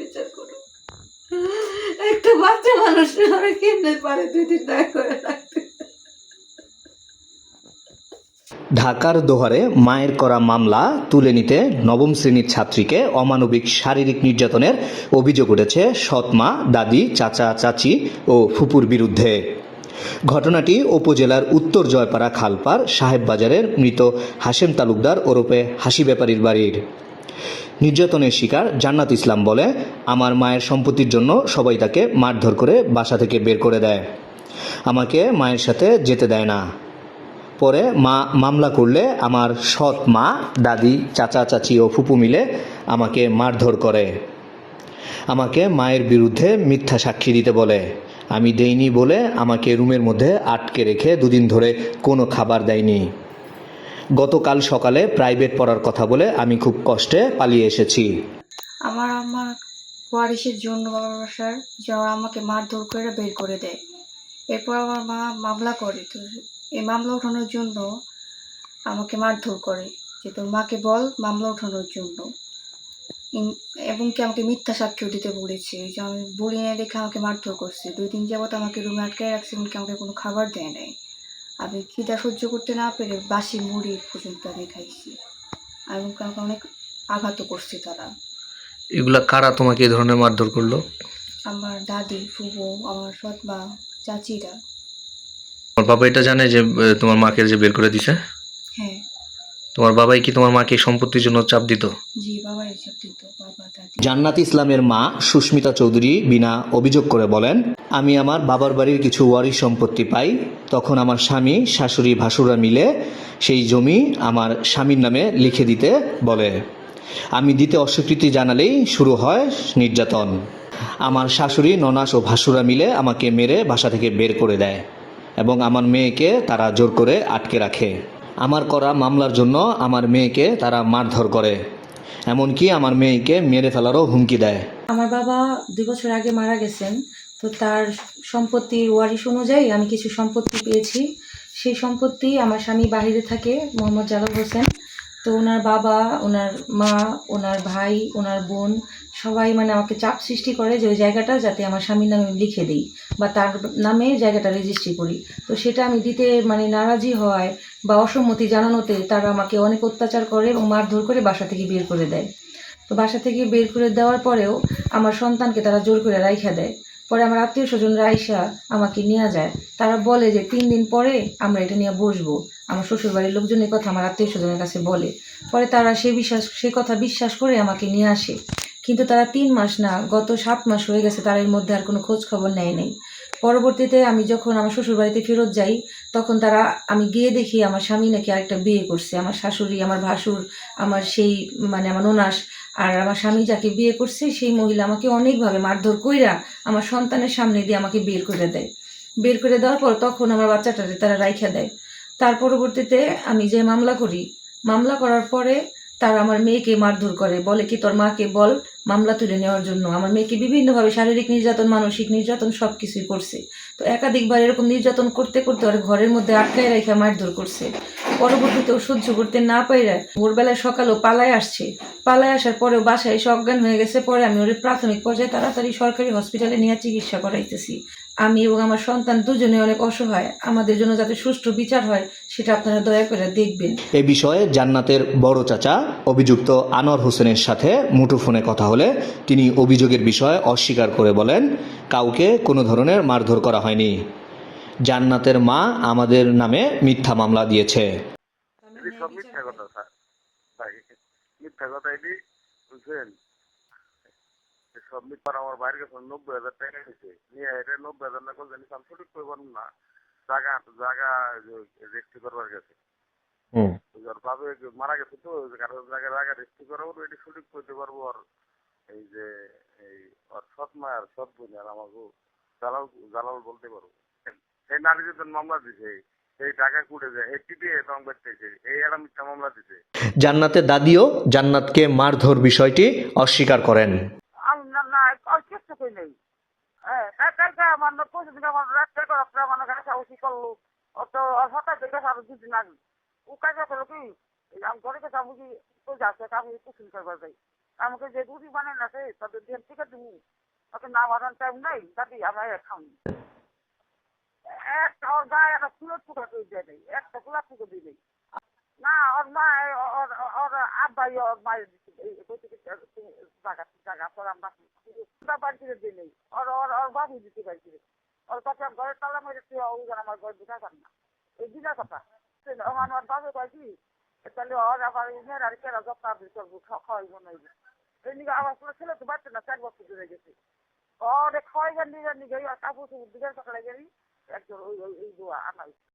বিচার করুন একটা বাচ্চা মানুষ কেমনে পারে দুই দিন করে ঢাকার দোহারে মায়ের করা মামলা তুলে নিতে নবম শ্রেণির ছাত্রীকে অমানবিক শারীরিক নির্যাতনের অভিযোগ উঠেছে সৎমা, দাদি, চাচা, চাচি ও ফুপুর বিরুদ্ধে। ঘটনাটি উপজেলার উত্তর জয়পাড়া খালপার সাহেব বাজারের মৃত হাশেম তালুকদার ওরফে হাসি ব্যাপারীর বাড়ির। নির্যাতনের শিকার জান্নাত ইসলাম বলে, আমার মায়ের সম্পত্তির জন্য সবাই তাকে মারধর করে বাসা থেকে বের করে দেয়। আমাকে মায়ের সাথে যেতে দেয় না। পরে মা মামলা করলে আমার সৎ মা, দাদি, চাচা, চাচি ও ফুপু মিলে আমাকে মারধর করে। আমাকে মায়ের বিরুদ্ধে মিথ্যা সাক্ষী দিতে বলে। আমি দেইনি বলে আমাকে রুমের মধ্যে আটকে রেখে দুদিন ধরে কোনো খাবার দেয়নি। গতকাল সকালে প্রাইভেট পড়ার কথা বলে আমি খুব কষ্টে পালিয়ে এসেছি। আমার আমার ওয়ারিশের জন্য বাবার বাসার যাওয়া আমাকে মারধর করে বের করে দেয়। এরপর আমার মা মামলা করে তো এই মামলা ওঠানোর জন্য আমাকে মারধর করে যে তোর মাকে বল মামলা ওঠানোর জন্য। এবং কি আমাকে মিথ্যা সাক্ষ্য দিতে বলেছে, যে আমি বলি না দেখে আমাকে মারধর করছে। দুই দিন যাবত আমাকে রুমে আটকে রাখছে, এমনকি আমাকে কোনো খাবার দেয় নাই। আমি খিদা সহ্য করতে না পেরে বাসি মুড়ি পর্যন্ত আমি খাইছি। এবং আমাকে অনেক আঘাতও করছে তারা। এগুলা কারা তোমাকে এই ধরনের মারধর করল? আমার দাদি ফুবো আমার সৎমা চাচিরা। তোমার বাবা এটা জানে যে তোমার মাকে যে বের করে দিছে? হ্যাঁ। তোমার বাবাই কি তোমার মাকে সম্পত্তির জন্য চাপ দিত? জি বাবা এসব দিত বাবা জান্নাত ইসলামের মা সুস্মিতা চৌধুরী বিনা অভিযোগ করে বলেন, আমি আমার বাবার বাড়ির কিছু ওয়ারি সম্পত্তি পাই। তখন আমার স্বামী, শাশুড়ি ভাসুরা মিলে সেই জমি আমার স্বামীর নামে লিখে দিতে বলে। আমি দিতে অস্বীকৃতি জানালেই শুরু হয় নির্যাতন। আমার শাশুড়ি, ননাস ও ভাসুরা মিলে আমাকে মেরে বাসা থেকে বের করে দেয় এবং আমার মেয়েকে তারা জোর করে আটকে রাখে। আমার করা মামলার জন্য আমার মেয়েকে তারা মারধর করে। এমনকি আমার মেয়েকে মেরে ফেলারও হুমকি দেয়। আমার বাবা দুই বছর আগে মারা গেছেন, তো তার সম্পত্তির ওয়ারিশ অনুযায়ী আমি কিছু সম্পত্তি পেয়েছি। সেই সম্পত্তি আমার স্বামী বাহিরে থাকে, মোহাম্মদ জালাল হোসেন। তো ওনার বাবা, ওনার মা, ওনার ভাই, ওনার বোন সবাই মানে আমাকে চাপ সৃষ্টি করে যে ওই জায়গাটা যাতে আমার স্বামীর নামে লিখে দিই বা তার নামে জায়গাটা রেজিস্ট্রি করি। তো সেটা আমি দিতে মানে নারাজি হয় বা অসম্মতি জানানোতে তারা আমাকে অনেক অত্যাচার করে এবং মারধর করে বাসা থেকে বের করে দেয়। তো বাসা থেকে বের করে দেওয়ার পরেও আমার সন্তানকে তারা জোর করে রাইখা দেয়। পরে আমার আত্মীয় স্বজন রাইসা আমাকে নিয়ে যায়। তারা বলে যে, তিন দিন পরে আমরা এটা নিয়ে বসবো। আমার শ্বশুরবাড়ির লোকজনের কথা আমার আত্মীয় স্বজনের কাছে বলে। পরে তারা সে বিশ্বাস সে কথা বিশ্বাস করে আমাকে নিয়ে আসে। কিন্তু তারা তিন মাস না, গত সাত মাস হয়ে গেছে তার এর মধ্যে আর কোনো খোঁজ খবর নেয় নেই। পরবর্তীতে আমি যখন আমার শ্বশুর বাড়িতে ফেরত যাই, তখন তারা আমি গিয়ে দেখি আমার স্বামী নাকি আরেকটা বিয়ে করছে। আমার শাশুড়ি, আমার ভাসুর, আমার সেই মানে আমার ননাস আর আমার স্বামী যাকে বিয়ে করছে, সেই মহিলা আমাকে অনেকভাবে মারধর কইরা আমার সন্তানের সামনে দিয়ে আমাকে বের করে দেয়। বের করে দেওয়ার পর তখন আমার বাচ্চাটাকে তারা রাইখা দেয়। তার পরবর্তীতে আমি যে মামলা করি, মামলা করার পরে তারা আমার মেয়েকে মারধর করে, বলে কি তোর মাকে বল মামলা তুলে নেওয়ার জন্য। আমার মেয়েকে বিভিন্নভাবে শারীরিক নির্যাতন, মানসিক নির্যাতন সব কিছুই করছে। তো একাধিকবার এরকম নির্যাতন করতে করতে ওর ঘরের মধ্যে আটকায় রেখে মারধর করছে। পরবর্তীতে ও সহ্য করতে না পাইরা ভোরবেলায় সকালেও পালায় আসছে। পালায় আসার পরেও বাসায় এসে অজ্ঞান হয়ে গেছে। পরে আমি ওর প্রাথমিক পর্যায়ে তাড়াতাড়ি সরকারি হসপিটালে নিয়ে চিকিৎসা করাইতেছি। আমি এবং আমার সন্তান দুজনে অনেক অসহায়। আমাদের জন্য যাতে সুষ্ঠু বিচার হয়, সেটা আপনারা দয়া করে দেখবেন। এ বিষয়ে জান্নাতের বড় চাচা, অভিযুক্ত আনোয়ার হোসেনের সাথে মুঠোফোনে কথা হলে তিনি অভিযোগের বিষয়ে অস্বীকার করে বলেন, কাউকে কোনো ধরনের মারধর করা হয়নি। জান্নাতের মা আমাদের নামে মিথ্যা মামলা দিয়েছে। মিথ্যা কথা স্যার। মিথ্যা কথা এটি বুঝছেন? এ সব আমার বাইরে গেছে নব্বই হাজার টাকা নিয়েছে নিয়ে এটা নব্বই হাজার না করলে আমি সঠিক করে না। জায়গা জায়গা রেজিস্ট্রি করবার গেছে মারা গেছে তো কারও জায়গা জায়গা রেজিস্ট্রি করাবো তো সঠিক করতে পারব আর এই যে এই ওর সৎ মা আর সৎ বোন আর আমাকে জালাল জালাল বলতে পারব। সেই নারী যদি মামলা দিছে এই টাকা কুড়ে যায় এই টিপিএ সংবাদ এই একটা মিথ্যা মামলা দিছে। জান্নাতের দাদিও জান্নাতকে মারধর বিষয়টি অস্বীকার করেন। হ্যাঁ আমাকে যে রুটি বানায় না সে তাদের দিয়ে ঠিক আছে তুমি ওকে না বানানোর টাইম নেই দাদি আমরা খাওনি। ওর গায়ে একটা ফুলের টুকরা করে দিয়ে নেই একটা ফুলের টুকরো দিয়ে নেই না, ওর মা, ওর ওর আব্বাই ওর মায়ের জায়গা জায়গা পর আমরা বাড়ি থেকে দিয়ে নেই। ওর ওর ওর বাবু দিতে বাড়ি থেকে ওর কথা ঘরের তালা মেরে তুই ওই আমার ঘর ঢুকা পার না। এই দিনা কথা। আমার বাবু কয় কি তাহলে ওর আবার মেয়ের আর কেনা যত্ন আবৃত্তি করব খাওয়াইব না এদিকে আমার কোনো ছেলে তো বাচ্চা না, চার বছর ধরে গেছে। ওরে খাওয়াইবার নিয়ে নিয়ে কাপড় দিকে সকালে গেলি একজন ওই ওই দোয়া আনাই